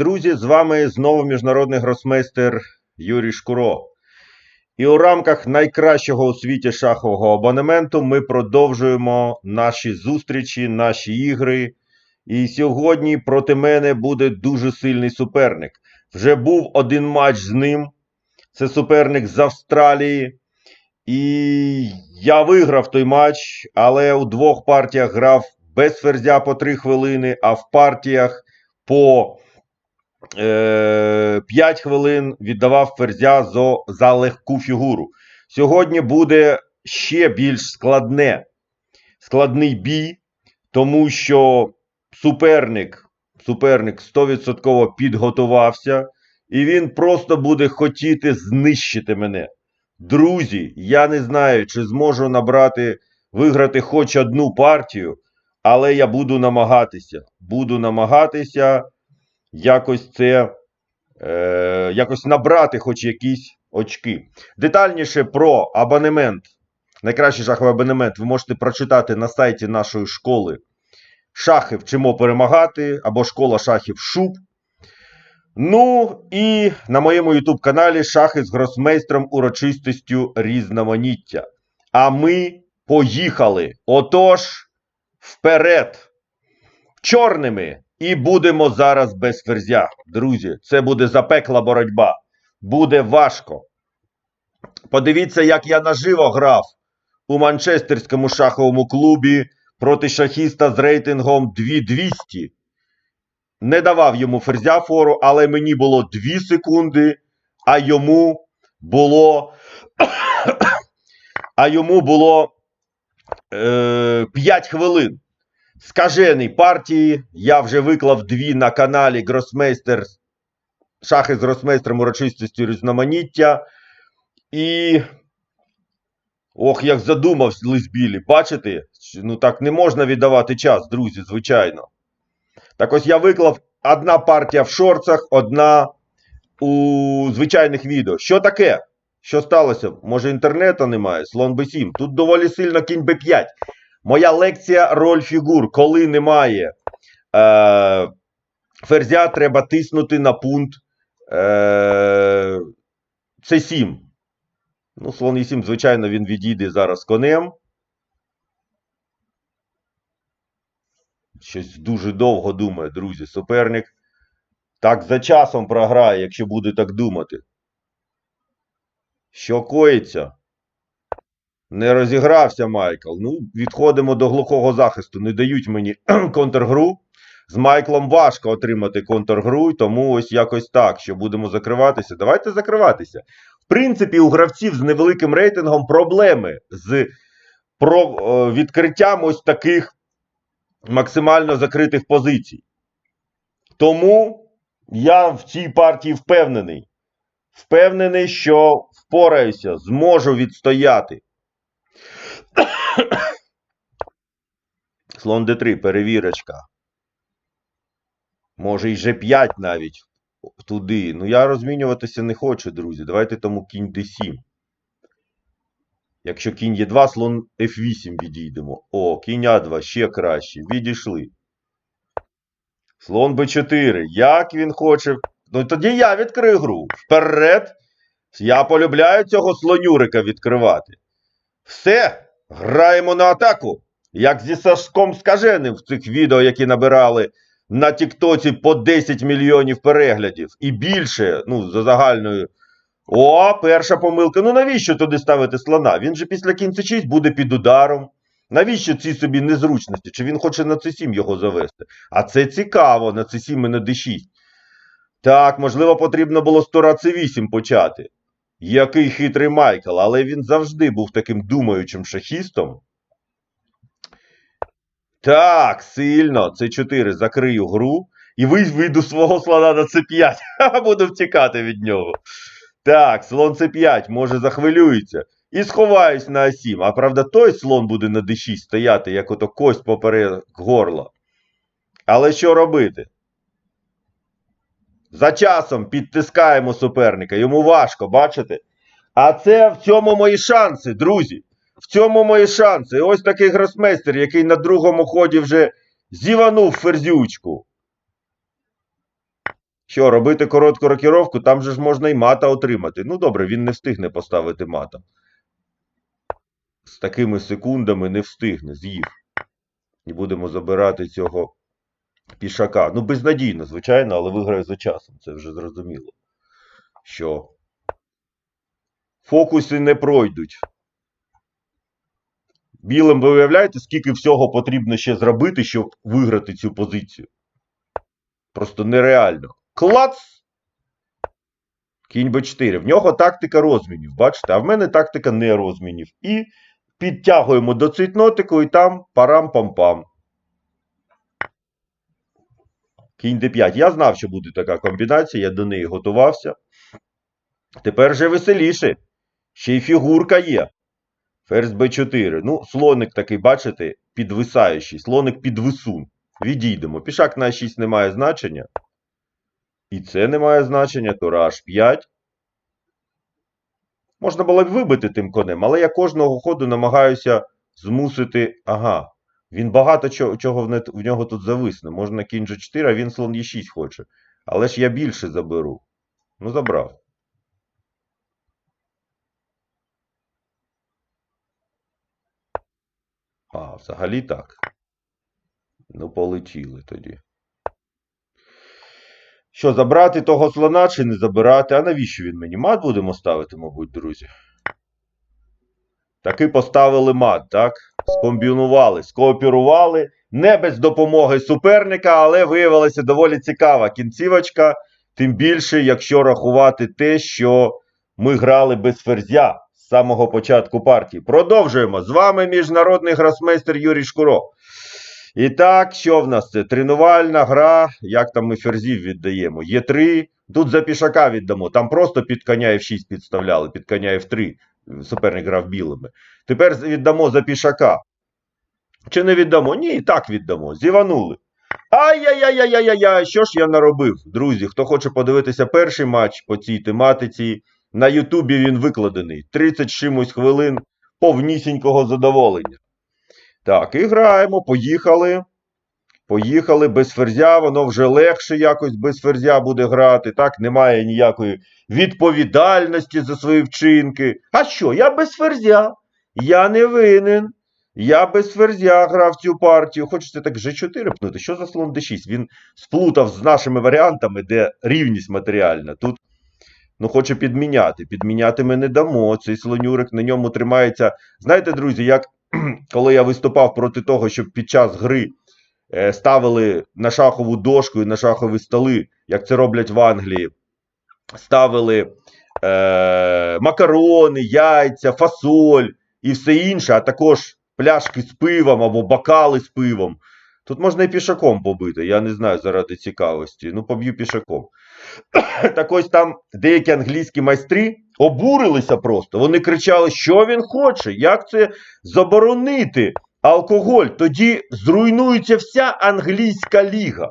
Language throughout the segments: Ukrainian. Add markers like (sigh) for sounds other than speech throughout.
Друзі, з вами знову міжнародний гросмейстер Юрій Шкуро. І у рамках найкращого у світі шахового абонементу ми продовжуємо наші зустрічі, наші ігри. І сьогодні проти мене буде дуже сильний суперник. Вже був один матч з ним. Це суперник з Австралії. І я виграв той матч, але у двох партіях грав без ферзя по 3 хвилини, а в партіях по 5 хвилин віддавав ферзя за, за легку фігуру. Сьогодні буде ще більш складне, складний бій, тому що суперник, суперник 100% підготувався, і він просто буде хотіти знищити мене. Друзі, я не знаю, чи зможу набрати, виграти хоч одну партію, але я буду намагатися. Буду намагатися якось це е, якось набрати хоч якісь очки. Детальніше про абонемент, найкращий шаховий абонемент, ви можете прочитати на сайті нашої школи Шахи вчимо перемагати або школа шахів Шуб. Ну і на моєму YouTube каналі Шахи з гросмейстром урочистостю різноманіття. А ми поїхали. Отож, вперед! Чорними. І будемо зараз без ферзя. Друзі, це буде запекла боротьба. Буде важко. Подивіться, як я наживо грав у Манчестерському шаховому клубі проти шахіста з рейтингом 2200. Не давав йому ферзя фору, але мені було 2 секунди, а йому було. (coughs) а йому було е, 5 хвилин. Скажений партії. Я вже виклав дві на каналі Гросмейстер. Шахи з гросмейстером урочистості різноманіття. І. Ох, як задумався Лизбілі. Бачите? Ну так не можна віддавати час, друзі, звичайно. Так ось я виклав одна партія в шорцах, одна у звичайних відео. Що таке? Що сталося? Може інтернету немає? Слон Б7. Тут доволі сильно кінь Б5. Моя лекція роль фігур. Коли немає е, ферзя, треба тиснути на пункт е, С7. Ну, слон Е7, звичайно, він відійде зараз конем. Щось дуже довго думає, друзі. Суперник так за часом програє, якщо буде так думати. Що коїться? Не розігрався Майкл. Ну, відходимо до глухого захисту. Не дають мені (clears throat) контргру. З Майклом важко отримати контргру, тому ось якось так, що будемо закриватися. Давайте закриватися. В принципі, у гравців з невеликим рейтингом проблеми з про, відкриттям ось таких максимально закритих позицій. Тому я в цій партії впевнений. Впевнений, що впораюся, зможу відстояти. Слон d3, перевірочка. Може і G5 навіть туди. Ну, я розмінюватися не хочу, друзі. Давайте тому кінь d7. Якщо кінь є 2, слон F8 відійдемо. О, кінь А2 ще краще. Відійшли. Слон Б4. Як він хоче. Ну тоді я відкрию гру. Вперед. Я полюбляю цього слонюрика відкривати. Все. Граємо на атаку. Як зі Сашком Скаженим в цих відео, які набирали на Тіктоці по 10 мільйонів переглядів. І більше, ну, за загальною. О, перша помилка. Ну навіщо туди ставити слона? Він же після кінця 6 буде під ударом. Навіщо ці собі незручності? Чи він хоче на С7 його завести? А це цікаво, на С7 і на Д6. Так, можливо, потрібно було з Тора С8 почати. Який хитрий Майкл, але він завжди був таким думаючим шахістом. Так, сильно. С4 закрию гру. І вийду свого слона на С5. (laughs) Буду втікати від нього. Так, слон С5, може захвилюється. І сховаюсь на А7. А правда, той слон буде на d6 стояти, як ото кость поперед горла. Але що робити? За часом підтискаємо суперника. Йому важко, бачите? А це в цьому мої шанси, друзі. В цьому мої шанси. Ось такий гросмейстер, який на другому ході вже зіванув ферзючку. Що, робити коротку рокіровку, там же ж можна і мата отримати. Ну добре, він не встигне поставити мата. З такими секундами не встигне, з'їв. І будемо забирати цього пішака. Ну, безнадійно, звичайно, але виграє за часом. Це вже зрозуміло. Що фокуси не пройдуть. Білим ви уявляєте, скільки всього потрібно ще зробити, щоб виграти цю позицію? Просто нереально. Клац! Кінь Б4. В нього тактика розмінів. Бачите, а в мене тактика не розмінів. І підтягуємо до цвітнотику, і там парам-пам-пам. Кінь Д5. Я знав, що буде така комбінація, я до неї готувався. Тепер вже веселіше. Ще й фігурка є. Ферзь Б4. Ну, слоник такий, бачите, підвисаючий. Слоник підвисун. Відійдемо. Пішак на 6 не має значення. І це не має значення, то H5. Можна було б вибити тим конем, але я кожного ходу намагаюся змусити. Ага. Він багато чого, чого в, нього тут зависне. Можна кінь G4, а він слон Е6 хоче. Але ж я більше заберу. Ну, забрав. А, взагалі так. Ну, полетіли тоді. Що, забрати того слона чи не забирати? А навіщо він мені? Мат будемо ставити, мабуть, друзі. Таки поставили мат, так? Скомбінували, скооперували. Не без допомоги суперника, але виявилася доволі цікава кінцівочка. Тим більше, якщо рахувати те, що ми грали без ферзя з самого початку партії. Продовжуємо. З вами міжнародний гросмейстер Юрій Шкуро. І так, що в нас це? Тренувальна гра. Як там ми ферзів віддаємо? Є 3 Тут за пішака віддамо. Там просто під коня F6 підставляли, під коня F3. Суперник грав білими. Тепер віддамо за пішака. Чи не віддамо? Ні, так віддамо. Зіванули. Ай-яй-яй-яй-яй-яй, що ж я наробив, друзі? Хто хоче подивитися перший матч по цій тематиці, на Ютубі він викладений. 30 чимось хвилин повнісінького задоволення. Так, і граємо, поїхали. Поїхали без ферзя, воно вже легше якось без ферзя буде грати. Так, немає ніякої відповідальності за свої вчинки. А що? Я без ферзя. Я не винен. Я без ферзя грав цю партію. Хочеться так G4 пнути. Що за слон D6? Він сплутав з нашими варіантами, де рівність матеріальна. Тут ну, хоче підміняти. Підміняти ми не дамо. Цей слонюрик на ньому тримається. Знаєте, друзі, як (clears throat) коли я виступав проти того, щоб під час гри е, ставили на шахову дошку і на шахові столи, як це роблять в Англії, ставили е, макарони, яйця, фасоль і все інше, а також пляшки з пивом або бокали з пивом. Тут можна і пішаком побити, я не знаю заради цікавості. Ну, поб'ю пішаком. (clears throat) так ось там деякі англійські майстри обурилися просто. Вони кричали, що він хоче, як це заборонити алкоголь. Тоді зруйнується вся англійська ліга.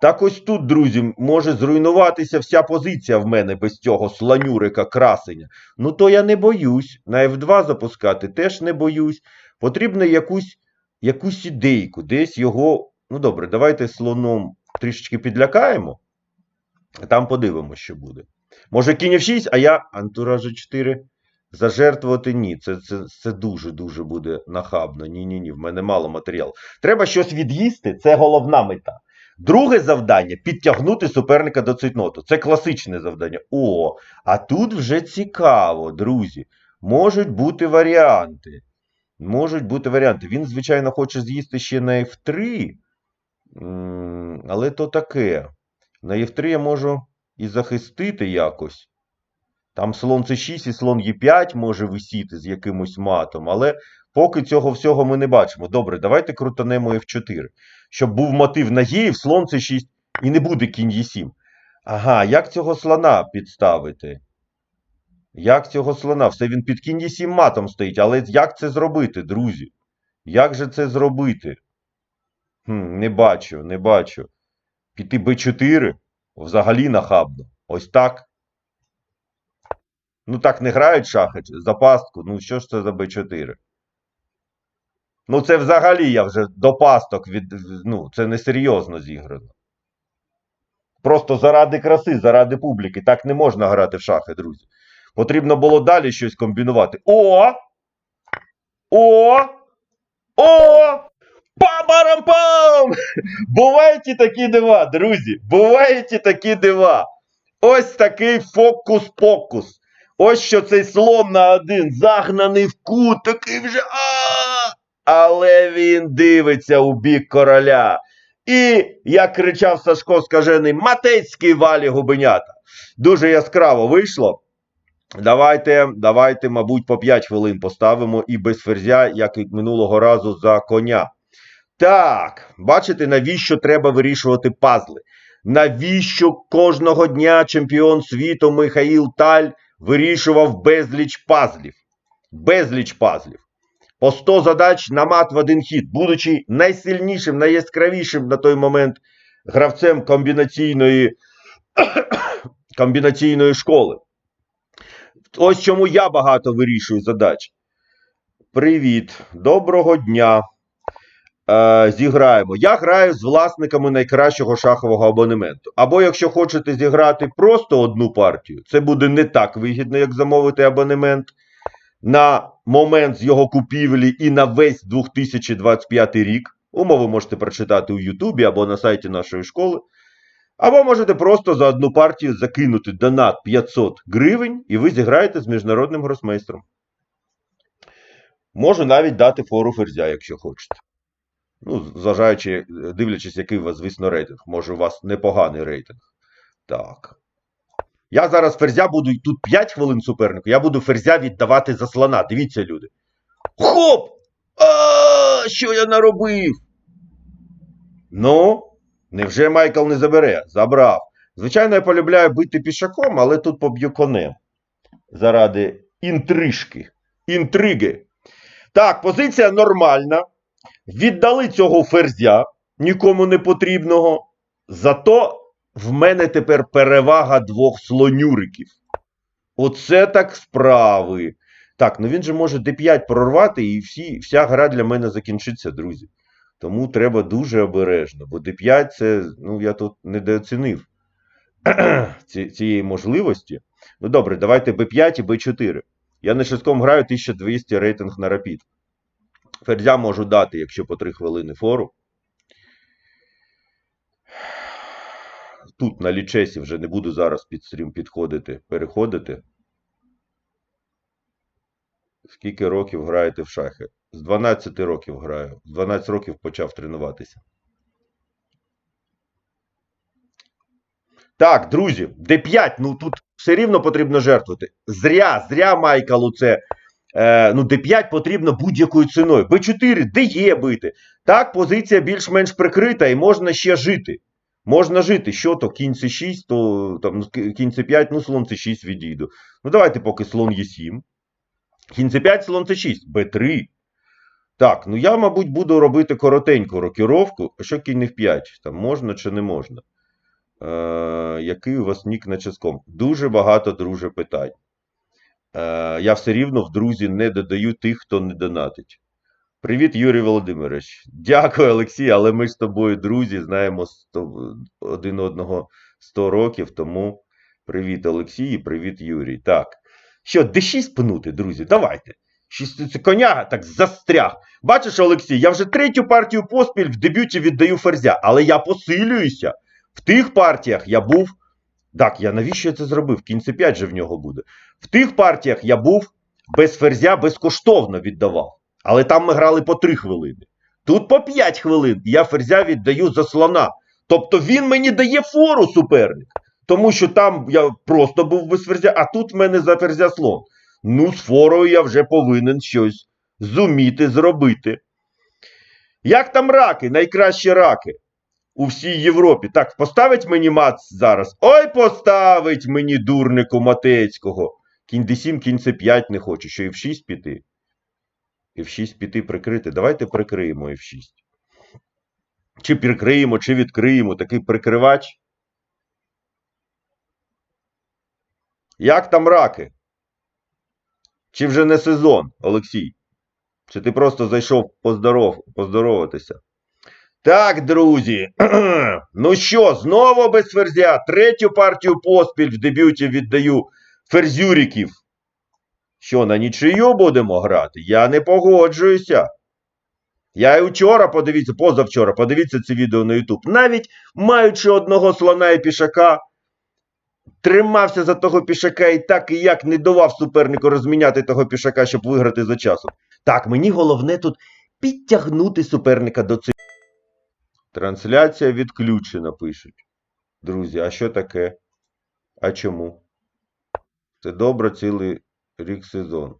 Так ось тут, друзі, може зруйнуватися вся позиція в мене без цього сланюрика красення. Ну то я не боюсь. На F2 запускати теж не боюсь. Потрібно якусь, якусь ідейку, десь його. Ну добре, давайте слоном трішечки підлякаємо. Там подивимося, що буде. Може, кінь F6, а я антуража 4 зажертвувати ні. Це, це, це дуже-дуже буде нахабно. Ні-ні ні, в мене мало матеріалу. Треба щось від'їсти, це головна мета. Друге завдання підтягнути суперника до цитноту. Це класичне завдання. О, а тут вже цікаво, друзі. Можуть бути варіанти. Можуть бути варіанти. Він, звичайно, хоче з'їсти ще на F3. Але то таке. На F3 я можу і захистити якось. Там слон C6 і слон Е5 може висіти з якимось матом, але поки цього всього ми не бачимо. Добре, давайте крутанемо F4. Щоб був мотив на Е, слон C6 і не буде кінь Е7. Ага, як цього слона підставити? Як цього слона? Все він під кінь Е7 матом стоїть, але як це зробити, друзі? Як же це зробити? Хм, не бачу, не бачу. Піти Б4 взагалі нахабно. Ось так. Ну так не грають шахи за пастку. Ну що ж це за Б4? Ну це взагалі я вже до пасток від. Ну, це несерйозно зіграно. Просто заради краси, заради публіки. Так не можна грати в шахи, друзі. Потрібно було далі щось комбінувати. О! О! О! Па-барам-пам! Бувають такі дива, друзі. Бувають такі дива. Ось такий фокус-покус. Ось що цей слон на один загнаний в кут, такий вже. а Але він дивиться у бік короля. І, як кричав Сашко скажений, матецький валі губенята. Дуже яскраво вийшло. Давайте, давайте, мабуть, по 5 хвилин поставимо і без ферзя, як і минулого разу за коня. Так, бачите, навіщо треба вирішувати пазли? Навіщо кожного дня чемпіон світу Михаїл Таль вирішував безліч пазлів? Безліч пазлів. По 100 задач на мат в один хід, будучи найсильнішим, найяскравішим на той момент гравцем комбінаційної, (coughs) комбінаційної школи. Ось чому я багато вирішую задач. Привіт, доброго дня. Е, зіграємо. Я граю з власниками найкращого шахового абонементу. Або якщо хочете зіграти просто одну партію, це буде не так вигідно, як замовити абонемент на момент з його купівлі і на весь 2025 рік. Умови можете прочитати у Ютубі або на сайті нашої школи. Або можете просто за одну партію закинути донат 500 гривень, і ви зіграєте з міжнародним гросмейстром. Можу навіть дати фору ферзя, якщо хочете. Ну, зважаючи, дивлячись, який у вас, звісно, рейтинг. Може, у вас непоганий рейтинг. Так. Я зараз ферзя буду тут 5 хвилин супернику, я буду ферзя віддавати за слона. Дивіться, люди. Хоп! А, що я наробив? Ну, невже Майкл не забере? Забрав. Звичайно, я полюбляю бити пішаком, але тут поб'ю конем. Заради інтрижки. Інтриги. Так, позиція нормальна. Віддали цього ферзя, нікому не потрібного. Зато в мене тепер перевага двох слонюриків. Оце так справи. Так, ну він же може d5 прорвати, і всі, вся гра для мене закінчиться, друзі. Тому треба дуже обережно, бо d5 це, ну, я тут недооцінив (clears throat) ці, цієї можливості. Ну добре, давайте b5 і b4. Я на шестком граю 1200 рейтинг на рапід. Ферзя можу дати, якщо по 3 хвилини фору. Тут на лічесі вже не буду зараз під стрім підходити, переходити. Скільки років граєте в шахи? З 12 років граю. З 12 років почав тренуватися. Так, друзі, d5, ну тут все рівно потрібно жертвувати. Зря, зря Майкалу це. Е, ну, d5 потрібно будь-якою ціною. b4, де є бити. Так, позиція більш-менш прикрита і можна ще жити. Можна жити. Що то? Кінь c6, то там, кінь c5, ну слон c6 відійду. Ну, давайте поки слон e7. Кінь c5, слон c6, b3. Так, ну я, мабуть, буду робити коротеньку рокіровку. Що кінь f5? Там можна чи не можна? Е, Який у вас нік на ческом? Дуже багато, друже, питань. Е, Я все рівно в друзі не додаю тих, хто не донатить. Привіт, Юрій Володимирович. Дякую, Олексій, але ми з тобою, друзі, знаємо 100, один одного 100 років, тому привіт, Олексій, і привіт, Юрій. Так. Що, d6 пнути, друзі? Давайте. Це коня так застряг. Бачиш, Олексій, я вже третю партію поспіль в дебюті віддаю ферзя, але я посилююся. В тих партіях я був. Так, я навіщо я це зробив? Кінь c 5 же в нього буде. В тих партіях я був без ферзя безкоштовно віддавав. Але там ми грали по 3 хвилини. Тут по 5 хвилин я ферзя віддаю за слона. Тобто він мені дає фору суперник. Тому що там я просто був без ферзя, а тут в мене за ферзя слон. Ну, з форою я вже повинен щось зуміти зробити. Як там раки? Найкращі раки у всій Європі. Так, поставить мені мац зараз. Ой, поставить мені дурнику Матецького. Кінь d7, кінь c5 не хочу, що і в 6 піти. І в 6 піти прикрити. Давайте прикриємо і в 6. Чи прикриємо, чи відкриємо такий прикривач. Як там раки? Чи вже не сезон, Олексій? Чи ти просто зайшов поздоров, поздороватися? Так, друзі. (clears throat) ну що, знову без ферзя. Третю партію поспіль в дебюті віддаю ферзюриків. Що, на нічию будемо грати? Я не погоджуюся. Я і вчора, подивіться, позавчора, подивіться це відео на YouTube. Навіть маючи одного слона і пішака, тримався за того пішака і так і як не давав супернику розміняти того пішака, щоб виграти за часом. Так, мені головне тут підтягнути суперника до цих. Трансляція відключена, пишуть. Друзі, а що таке? А чому? Це добре цілий рік сезон.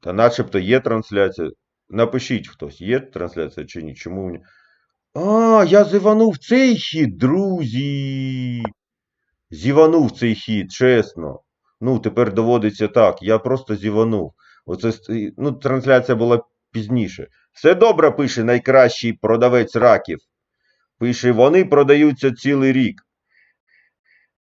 Та начебто є трансляція. Напишіть хтось, є трансляція чи ні? Чому. А, я зіванув цей хід, друзі. Зіванув цей хід, чесно. Ну, тепер доводиться так. Я просто зіванув. Оце, ну, трансляція була пізніше. Все добре пише найкращий продавець раків. Пише, вони продаються цілий рік.